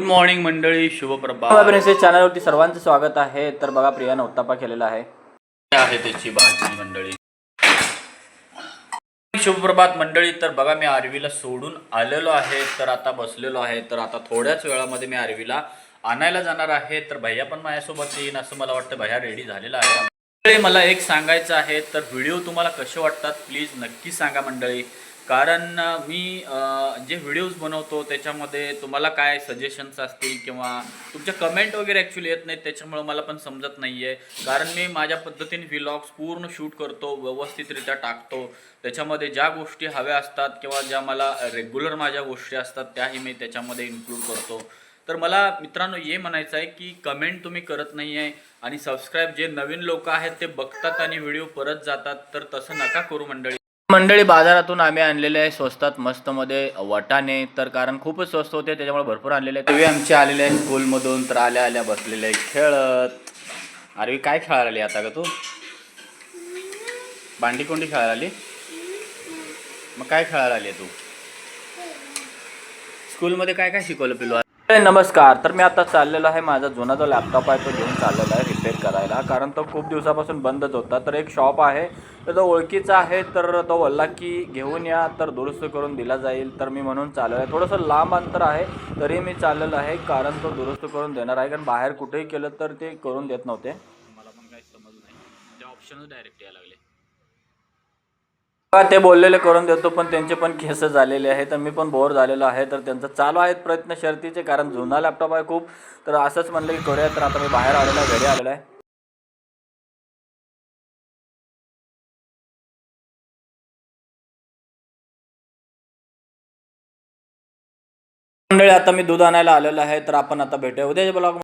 Good morning मंडळी. Princess चॅनलवरती सर्वांचं स्वागत आहे. तर बघा प्रियानं उत्तापा केलेला आहे. आहे त्याची भाजी मंडळी. शुभप्रभात मंडळी. तर बघा मी आरवीला सोडून आलेलो आहे. तर आता बसलेलो आहे. तर आता थोड्याच वेळामध्ये मी आरवीला आणायला जाणार आहे. तर भैया पण माझ्यासोबत येईन असं मला वाटतं. भैया रेडी झालेला आहे. मला एक सांगायचं आहे. तर व्हिडिओ तुम्हाला कसे वाटतात प्लीज नक्की सांगा मंडळी. कारण मी जे व्हिडिओज बनवतो त्याच्यामध्ये तुम्हाला काय सजेशन्स असतील किंवा तुमच्या कमेंट वगैरे ॲक्च्युली येत नाहीत त्याच्यामुळं मला पण समजत नाही आहे कारण मी माझ्या पद्धतीने व्हिलॉग्स पूर्ण शूट करतो व्यवस्थितरित्या टाकतो. त्याच्यामध्ये ज्या गोष्टी हव्या असतात किंवा ज्या मला रेग्युलर माझ्या गोष्टी असतात त्याही मी त्याच्यामध्ये इन्क्लूड करतो. तर मला मित्रांनो हे म्हणायचं आहे की कमेंट तुम्ही करत नाही आहे आणि सबस्क्राईब जे नवीन लोक आहेत ते बघतात आणि व्हिडिओ परत जातात तर तसं नका करू मंडळी. मंडळी बाजारातून आम्ही आणलेले आहे स्वस्तात मस्त मध्ये तर कारण खूपच स्वस्त होते त्याच्यामुळे भरपूर आणलेले आहेत. तुम्ही आमचे आलेले आहे स्कूलमधून तर आल्या आल्या बसलेले आहे खेळत. अरे काय खेळायला आली आता का तू? भांडी कोंडी खेळायला आली? मग काय खेळायला आली तू? स्कूलमध्ये काय काय शिकवलं पिलू नमस्कार तर मी आता चाललेलो आहे माझा जुना जो लॅपटॉप आहे तो घेऊन चाललेला आहे रिपेअर करायला. कारण तो खूप दिवसापासून बंदच होता. तर एक शॉप आहे तर तो ओळखीचा आहे तर तो बोलला की घेऊन या तर दुरुस्त करून दिला जाईल. तर मी म्हणून चाललेलो आहे थोडंसं लांब अंतर आहे तरी मी चाललेलो आहे कारण तो दुरुस्त करून देणार आहे. कारण बाहेर कुठेही केलं तर ते करून देत नव्हते. मला पण काही समज नाही. ते ऑप्शनच डायरेक्ट यायला लागले. का ते बोललेले करून देतो पण त्यांचे पण केस झालेले आहे तर मी पण बोर झालेलो आहे. तर त्यांचं चालू आहेत प्रयत्न शर्तीचे कारण जुना लॅपटॉप आहे खूप. तर असंच म्हणलं की करूया तर आता मी बाहेर आलेलो आहे घरी आलेलो आहे. मंडळी आता मी दूध आणायला आलेलो आहे. तर आपण आता भेटूया. उद्याच्या ब्लॉग